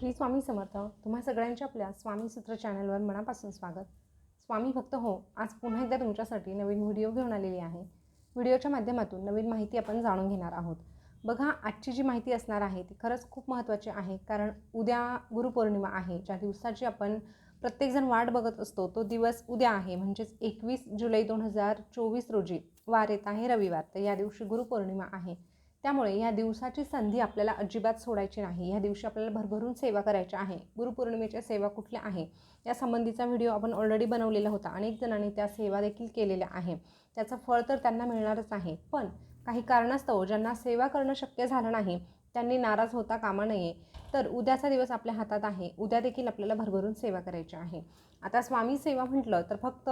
श्री स्वामी समर्थ. तुम्हा सगळ्यांच्या आपल्या स्वामी सूत्र चॅनलवर मनापासून स्वागत. स्वामी भक्त हो आज पुन्हा एकदा तुमच्यासाठी नवीन व्हिडिओ घेऊन आलेली आहे. व्हिडिओच्या माध्यमातून नवीन माहिती आपण जाणून घेणार आहोत. बघा आजची जी माहिती असणार आहे ती खरंच खूप महत्त्वाची आहे कारण उद्या गुरुपौर्णिमा आहे ज्या दिवसाची आपण प्रत्येकजण वाट बघत असतो तो दिवस उद्या आहे म्हणजेच एकवीस जुलै दोन हजार चोवीस रोजी. वार येत आहे रविवार तर या दिवशी गुरुपौर्णिमा आहे. त्यामुळे या दिवसाची संधी आपल्याला अजिबात सोडायची नाही. या दिवशी आपल्याला भरभरून सेवा करायची आहे. गुरुपौर्णिमेच्या सेवा कुठल्या आहे? या संबंधीचा व्हिडिओ आपण ऑलरेडी बनवलेला होता. अनेक जणांनी त्या सेवा देखील केलेल्या आहे. त्याचं फळ तर त्यांना मिळणारच आहे. पण काही कारणास्तव ज्यांना सेवा करणं शक्य झालं नाही त्यांनी नाराज होता कामा नये. तर उद्याचा दिवस आपल्या हातात आहे. उद्या देखील आपल्याला भरभरून सेवा करायची आहे. आता स्वामी सेवा म्हटलं तर फक्त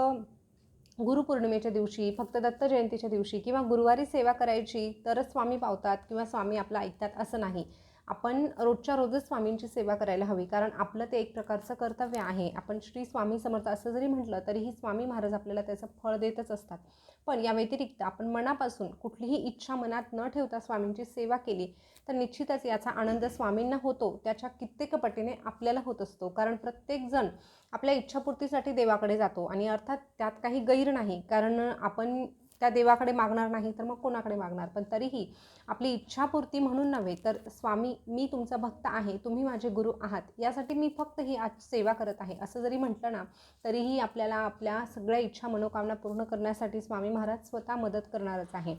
गुरुपौर्णिमेच्या दिवशी फक्त दत्त जयंतीच्या दिवशी किंवा गुरुवारी सेवा करायची तरच स्वामी पावतात किंवा स्वामी आपलं ऐकतात असं नाही. आपण रोजच्या रोजच स्वामींची सेवा करायला हवी कारण आपलं ते एक प्रकारचं कर्तव्य आहे. आपण श्री स्वामी समर्थ असं जरी म्हटलं तरीही स्वामी महाराज आपल्याला त्याचं फळ देतच असतात. पण या व्यतिरिक्त आपण मनापासून कुठलीही इच्छा मनात न ठेवता स्वामींची सेवा केली तर निश्चितच याचा आनंद स्वामींना होतो. त्याच्या कित्येक पटीने आपल्याला होत असतो. कारण प्रत्येकजण आपल्या इच्छापूर्तीसाठी देवाकडे जातो आणि अर्थात त्यात काही गैर नाही. कारण आपण त्या देवाकडे मागणार नाही तर मग कोणाकडे मागणार? पण तरीही आपली इच्छापूर्ती म्हणून नव्हे तर स्वामी मी तुमचा भक्त आहे तुम्ही माझे गुरु आहात यासाठी मी फक्त ही आज सेवा करत आहे असं जरी म्हटलं ना तरीही आपल्याला आपल्या सगळ्या इच्छा मनोकामना पूर्ण करण्यासाठी स्वामी महाराज स्वतः मदत करणारच आहे.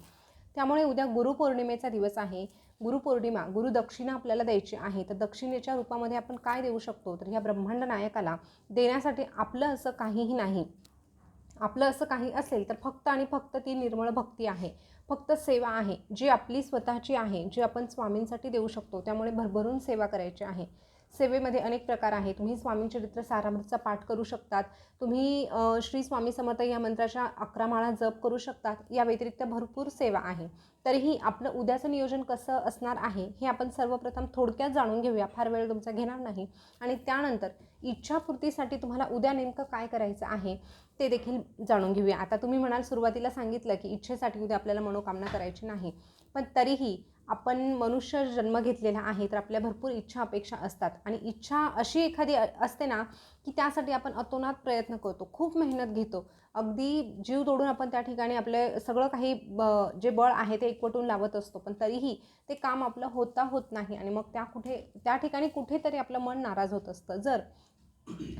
त्यामुळे उद्या गुरुपौर्णिमेचा दिवस आहे. गुरुपौर्णिमा गुरुदक्षिणा आपल्याला द्यायची आहे तर दक्षिणेच्या रूपामध्ये आपण काय देऊ शकतो? तर ह्या ब्रह्मांड नायकाला देण्यासाठी आपलं असं काहीही नाही. आपलं असं काही असेल तर फक्त आणि फक्त ती निर्मळ भक्ती आहे. फक्त सेवा आहे जी आपली स्वतःची आहे जी आपण स्वामींसाठी देऊ शकतो त्यामुळे भरभरून सेवा करायची आहे. सेवेमध्ये अनेक प्रकार आहे तुम्ही स्वामीचरित्र सारामृतचा पाठ करू शकतात. तुम्ही श्री स्वामी समर्थ या मंत्राच्या अकरा माळा जप करू शकतात. या व्यतिरिक्त भरपूर सेवा आहे. तरीही आपलं उद्याचं नियोजन कसं असणार आहे हे आपण सर्वप्रथम थोडक्यात जाणून घेऊया. फार वेळ तुमचा घेणार नाही. आणि त्यानंतर इच्छापूर्तीसाठी तुम्हाला उद्या नेमकं काय करायचं आहे ते देखील जाणून घेऊया. आता तुम्ही म्हणाल सुरुवातीला सांगितलं की इच्छेसाठी उद्या आपल्याला मनोकामना करायची नाही. पण तरीही आपण मनुष्य जन्म घेतलेला आहे तर आपल्या भरपूर इच्छा अपेक्षा असतात. आणि इच्छा अशी एखादी असते ना की त्यासाठी आपण अतोनात प्रयत्न करतो खूप मेहनत घेतो. अगदी जीव तोडून आपण त्या ठिकाणी आपले सगळं काही ब जे बळ आहे ते एकवटून लावत असतो. पण तरीही ते काम आपलं होता होत नाही आणि मग त्या कुठे त्या ठिकाणी कुठेतरी आपलं मन नाराज होत असतं. जर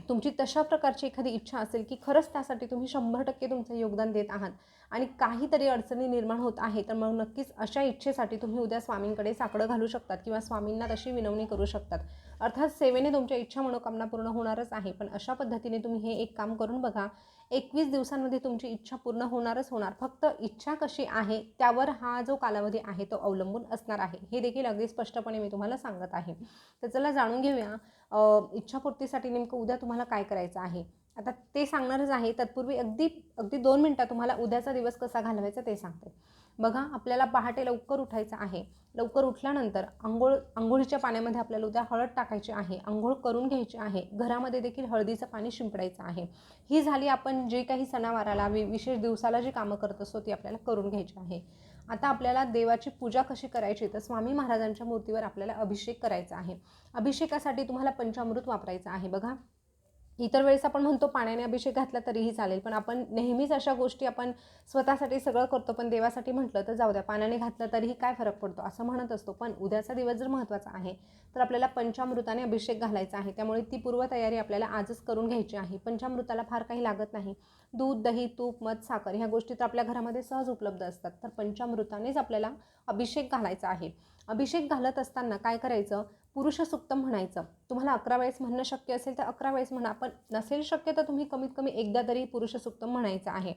तुमची तशा प्रकारची एखादी इच्छा असेल की खरंच त्यासाठी तुम्ही शंभर टक्के तुमचं योगदान देत आहात आणि काहीतरी अडचणी निर्माण होत आहे तर मग नक्कीच अशा इच्छेसाठी तुम्ही उद्या स्वामींकडे साकडं घालू शकतात किंवा स्वामींना तशी विनवणी करू शकतात. अर्थात सेवेने तुमच्या इच्छा मनोकामना पूर्ण होणारच आहे पण अशा पद्धतीने तुम्ही हे एक काम करून बघा एकवीस दिवसांमध्ये तुमची इच्छा पूर्ण होणारच होणार. फक्त इच्छा कशी आहे त्यावर हा जो कालावधी आहे तो अवलंबून असणार आहे. हे देखील अगदी स्पष्टपणे मी तुम्हाला सांगत आहे. तर चला जाणून घेऊया इच्छापूर्तीसाठी नेमकं उद्या तुम्हाला काय करायचं आहे? आता ते सांगणारच आहे तत्पूर्वी अगदी अगदी दोन मिनटात तुम्हाला उद्याचा दिवस कसा घालवायचा ते सांगते. बघा आपल्याला पहाटे लवकर उठायचं आहे. लवकर उठल्यानंतर आंघोळ आंघोळीच्या पाण्यामध्ये आपल्याला उद्या हळद टाकायची आहे आंघोळ करून घ्यायची आहे. घरामध्ये देखील हळदीचं पाणी शिंपडायचं आहे. ही झाली आपण जे काही सणावाराला वि विशेष दिवसाला जी कामं करत असतो ती आपल्याला करून घ्यायची आहे. आता आपल्याला देवाची पूजा कशी करायची? तर स्वामी महाराजांच्या मूर्तीवर आपल्याला अभिषेक करायचा आहे. अभिषेकासाठी तुम्हाला पंचामृत वापरायचं आहे. बघा इतर वेळेस आपण म्हणतो पाण्याने अभिषेक घातला तरीही चालेल पण आपण नेहमीच अशा गोष्टी आपण स्वतःसाठी सगळं करतो पण देवासाठी म्हटलं तर जाऊ द्या पाण्याने घातलं तरीही काय फरक पडतो असं म्हणत असतो. पण उद्याचा दिवस जर महत्त्वाचा आहे तर आपल्याला पंचामृताने अभिषेक घालायचा आहे त्यामुळे ती पूर्वतयारी आपल्याला आजच करून घ्यायची आहे. पंचामृताला फार काही लागत नाही. दूध दही तूप मध साखर ह्या गोष्टी तर आपल्या घरामध्ये सहज उपलब्ध असतात. तर पंचामृतानेच आपल्याला अभिषेक घालायचा आहे. अभिषेक घालत असताना काय करायचं? पुरुष सुक्त म्हणायचं. तुम्हाला अकरा वेळेस म्हणणं शक्य असेल तर अकरा वेळेस म्हणा पण नसेल शक्य तर तुम्ही कमीत कमी एकदा तरी पुरुष सुक्त म्हणायचं आहे.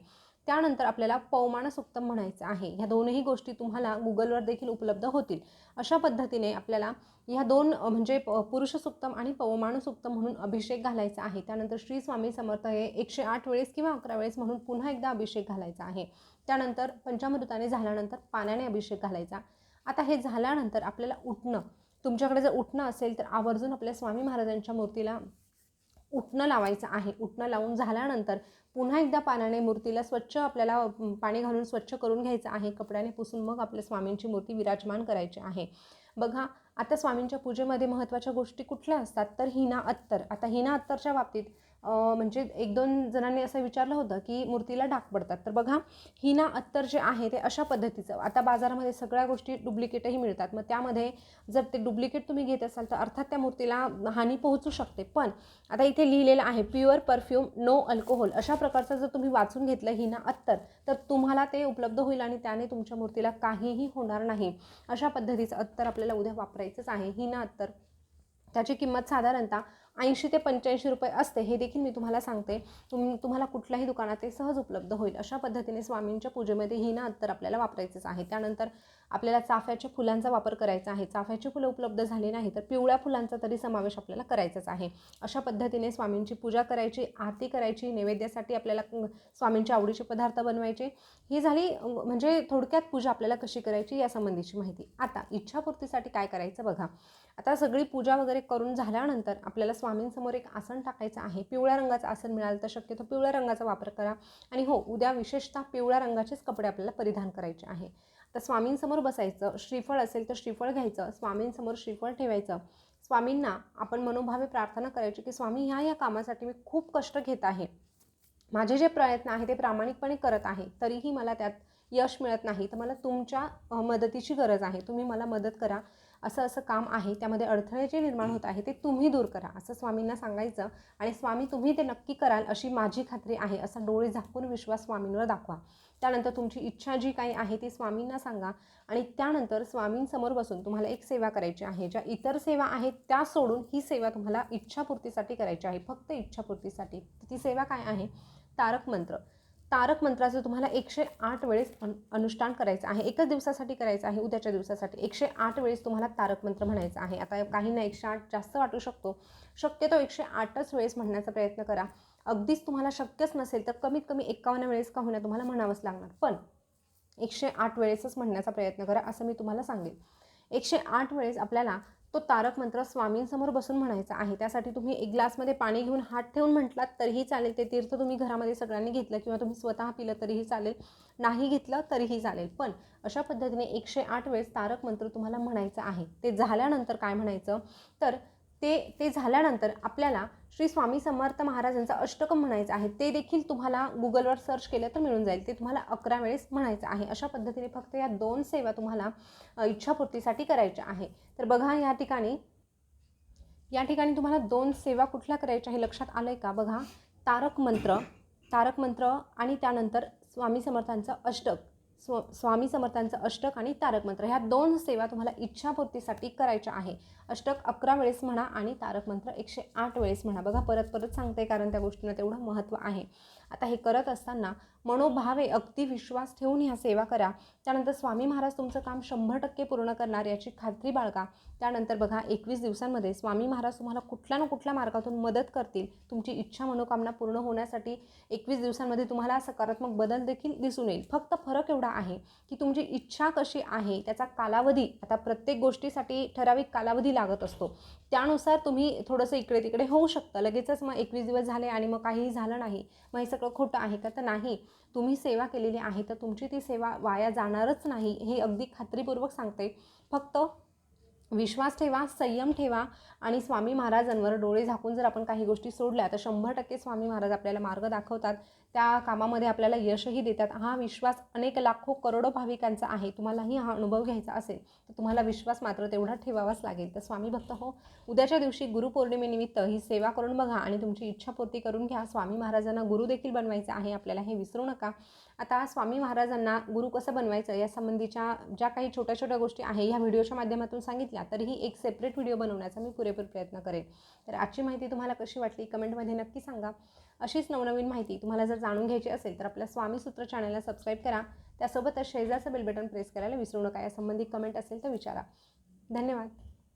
त्यानंतर आपल्याला पवमान म्हणायचं आहे. ह्या दोनही गोष्टी तुम्हाला गुगलवर देखील उपलब्ध होतील. अशा पद्धतीने आपल्याला ह्या दोन म्हणजे पुरुष सुक्तम आणि पवमान म्हणून अभिषेक घालायचा आहे. त्यानंतर श्री स्वामी समर्थ हे एकशे आठ वेळेस किंवा अकरा वेळेस म्हणून पुन्हा एकदा अभिषेक घालायचा आहे. त्यानंतर पंचामृताने झाल्यानंतर पाण्याने अभिषेक घालायचा. आता हे झाल्यानंतर आपल्याला उठणं. तुमच्याकडे जर उठणं असेल तर आवर्जून आपल्या स्वामी महाराजांच्या मूर्तीला उठणं लावायचं आहे. उठणं लावून झाल्यानंतर पुन्हा एकदा पाण्याने मूर्तीला स्वच्छ आपल्याला पाणी घालून स्वच्छ करून घ्यायचं आहे. कपड्याने पुसून मग आपल्या स्वामींची मूर्ती विराजमान करायची आहे. बघा आता स्वामींच्या पूजेमध्ये महत्त्वाच्या गोष्टी कुठल्या असतात? तर हिना अत्तर. आता हिना अत्तरच्या बाबतीत म्हणजे एक दोन जणांनी असं विचारलं होतं की मूर्तीला डाग पडतात. तर बघा हिना अत्तर जे आहे ते अशा पद्धतीचं. आता बाजारामध्ये सगळ्या गोष्टी डुप्लिकेटही मिळतात. मग त्यामध्ये जर ते डुप्लिकेट तुम्ही घेत असाल तर अर्थात त्या मूर्तीला हानी पोहोचू शकते. पण आता इथे लिहिलेलं आहे प्युअर परफ्यूम नो अल्कोहोल अशा प्रकारचं जर तुम्ही वाचून घेतलं हिना अत्तर तर तुम्हाला ते उपलब्ध होईल आणि त्याने तुमच्या मूर्तीला काहीही होणार नाही. अशा पद्धतीचं अत्तर आपल्याला उद्या वापरायचंच आहे. हिना अत्तर. त्याची किंमत साधारणतः ऐंशी ते पंच्याऐंशी रुपये असते हे देखील मी तुम्हाला सांगते. तुम तुम्हाला कुठल्याही दुकानात ते सहज उपलब्ध होईल. अशा पद्धतीने स्वामींच्या पूजेमध्ये ही ना अत्तर आपल्याला वापरायचंच आहे. त्यानंतर आपल्याला चाफ्याच्या फुलांचा वापर करायचा आहे. चाफ्याची फुलं उपलब्ध झाली नाही तर पिवळ्या फुलांचा तरी समावेश आपल्याला करायचाच आहे. अशा पद्धतीने स्वामींची पूजा करायची आरती करायची नैवेद्यासाठी आपल्याला स्वामींच्या आवडीचे पदार्थ बनवायचे. ही झाली म्हणजे थोडक्यात पूजा आपल्याला कशी करायची या संबंधीची माहिती. आता इच्छापूर्तीसाठी काय करायचं बघा. आता सगळी पूजा वगैरे करून झाल्यानंतर आपल्याला स्वामींसमोर एक आसन टाकायचं आहे. पिवळ्या रंगाचं आसन मिळालं तर शक्यतो पिवळ्या रंगाचा वापर करा. आणि हो उद्या विशेषतः पिवळ्या रंगाचेच कपडे आपल्याला परिधान करायचे आहे. तर स्वामींसमोर बसायचं श्रीफळ असेल तर श्रीफळ घ्यायचं स्वामींसमोर श्रीफळ ठेवायचं. स्वामींना आपण मनोभावे प्रार्थना करायची की स्वामी ह्या या कामासाठी मी खूप कष्ट घेत आहे. माझे जे प्रयत्न आहे ते प्रामाणिकपणे करत आहे तरीही मला त्यात यश मिळत नाही. तर मला तुमच्या मदतीची गरज आहे. तुम्ही मला मदत करा. असं असं काम आहे. त्यामध्ये अडथळे जे निर्माण होत आहे ते तुम्ही दूर करा. असं स्वामींना सांगायचं आणि स्वामी तुम्ही ते नक्की कराल अशी माझी खात्री आहे. असा डोळे झाकून विश्वास स्वामींवर दाखवा. त्यानंतर तुमची इच्छा जी काही आहे ती स्वामींना सांगा. आणि त्यानंतर स्वामींसमोर बसून तुम्हाला एक सेवा करायची आहे. ज्या इतर सेवा आहेत त्या सोडून ही सेवा तुम्हाला इच्छापूर्तीसाठी करायची आहे. फक्त इच्छापूर्तीसाठी. ती सेवा काय आहे? तारक मंत्र. तारक मंत्राचं तुम्हाला एकशे आठ वेळेस अनुष्ठान करायचं आहे. एकच दिवसासाठी करायचं आहे उद्याच्या दिवसासाठी. एकशे आठ वेळेस तुम्हाला तारक मंत्र म्हणायचं आहे. आता काहींना एकशे आठ जास्त वाटू शकतो. शक्यतो एकशे आठच वेळेस म्हणण्याचा प्रयत्न करा. अगदीच तुम्हाला शक्यच नसेल तर कमीत कमी एकावन्न वेळेस का होण्या तुम्हाला म्हणावंच लागणार. पण एकशे आठ वेळेसच म्हणण्याचा प्रयत्न करा असं मी तुम्हाला सांगेन एकशे आठ वेळेस आपल्याला तो तारक मंत्र स्वामींसमोर बसून म्हणायचा आहे. त्यासाठी तुम्ही एक ग्लासमध्ये पाणी घेऊन हात ठेवून म्हटलात तरीही चालेल. ते तीर्थ तुम्ही घरामध्ये सगळ्यांनी घेतलं किंवा तुम्ही स्वतः पिलं तरीही चालेल. नाही घेतलं तरीही चालेल. पण अशा पद्धतीने एकशे आठ वेळेस तारक मंत्र तुम्हाला म्हणायचं आहे. ते झाल्यानंतर काय म्हणायचं? तर ते ते झाल्यानंतर आपल्याला श्री स्वामी समर्थ महाराजांचं अष्टकम म्हणायचं आहे. ते देखील तुम्हाला गुगलवर सर्च केलं तर मिळून जाईल. ते तुम्हाला अकरा वेळेस म्हणायचं आहे. अशा पद्धतीने फक्त या दोन सेवा तुम्हाला इच्छापूर्तीसाठी करायच्या आहे. तर बघा या ठिकाणी या ठिकाणी तुम्हाला दोन सेवा कुठल्या करायच्या आहे लक्षात आलं आहे का? बघा तारक मंत्र तारक मंत्र आणि त्यानंतर स्वामी समर्थांचं अष्टक. स्व स्वामी समर्थांचं अष्टक आणि तारक मंत्र. ह्या दोन सेवा तुम्हाला इच्छापूर्तीसाठी करायच्या आहे. अष्टक अकरा वेळेस म्हणा आणि तारक मंत्र एकशे आठ वेळेस म्हणा. बघा परत परत सांगते कारण त्या गोष्टींना तेवढं महत्त्व आहे. आता हे करत असताना मनोभावे अगदी विश्वास ठेवून ह्या सेवा करा. त्यानंतर स्वामी महाराज तुमचं काम शंभर टक्के पूर्ण करणार याची खात्री बाळगा. त्यानंतर बघा एकवीस दिवसांमध्ये स्वामी महाराज तुम्हाला कुठल्या ना कुठल्या मार्गातून मदत करतील. तुमची इच्छा मनोकामना पूर्ण होण्यासाठी एकवीस दिवसांमध्ये तुम्हाला सकारात्मक बदल देखील दिसून येईल. फक्त फरक एवढा आहे की तुमची इच्छा कशी आहे त्याचा कालावधी आता प्रत्येक गोष्टीसाठी ठराविक कालावधी लागत असतो. त्यानुसार तुम्ही थोडंसं इकडे तिकडे होऊ शकतं. लगेचच मग एकवीस दिवस झाले आणि मग काहीही झालं नाही मग हे सगळं खोटं आहे का? तर नाही. तुम्ही सेवा केलेली आहे तर तुमची ती सेवा वाया जाणारच नाही. हे अगदी खात्रीपूर्वक सांगते. फक्त विश्वास ठेवा संयम ठेवा आणि स्वामी महाराजांवर डोळे झाकून जर आपण काही गोष्टी सोडल्या तर शंभर टक्के स्वामी महाराज आपल्याला मार्ग दाखवतात. त्या कामामध्ये आपल्याला यशही देतात. हा विश्वास अनेक लाखो करोडो भाविकांचा आहे. तुम्हालाही हा अनुभव घ्यायचा असेल तर तुम्हाला विश्वास मात्र तेवढा ठेवावाच लागेल. तर स्वामी भक्त हो उद्याच्या दिवशी गुरुपौर्णिमेनिमित्त ही सेवा करून बघा आणि तुमची इच्छापूर्ती करून घ्या. स्वामी महाराजांना गुरु देखील बनवायचं आहे आपल्याला हे विसरू नका. आता स्वामी महाराजांना गुरु कसं बनवायचं या संबंधीच्या ज्या काही छोट्या छोट्या गोष्टी आहे ह्या व्हिडिओच्या माध्यमातून सांगितल्या तरीही एक सेपरेट व्हिडिओ बनवण्याचा मी पुरेपूर प्रयत्न करेन. तर आजची माहिती तुम्हाला कशी वाटली कमेंटमध्ये नक्की सांगा. अशीच नवनवीन माहिती तुम्हाला जर जाणून घ्यायची असेल तर आपल्या स्वामी सूत्र चॅनलला सबस्क्राईब करा. त्यासोबतच शेजारचं बेल बटन प्रेस करायला विसरू नका. या संबंधी कमेंट असेल तर विचारा. धन्यवाद.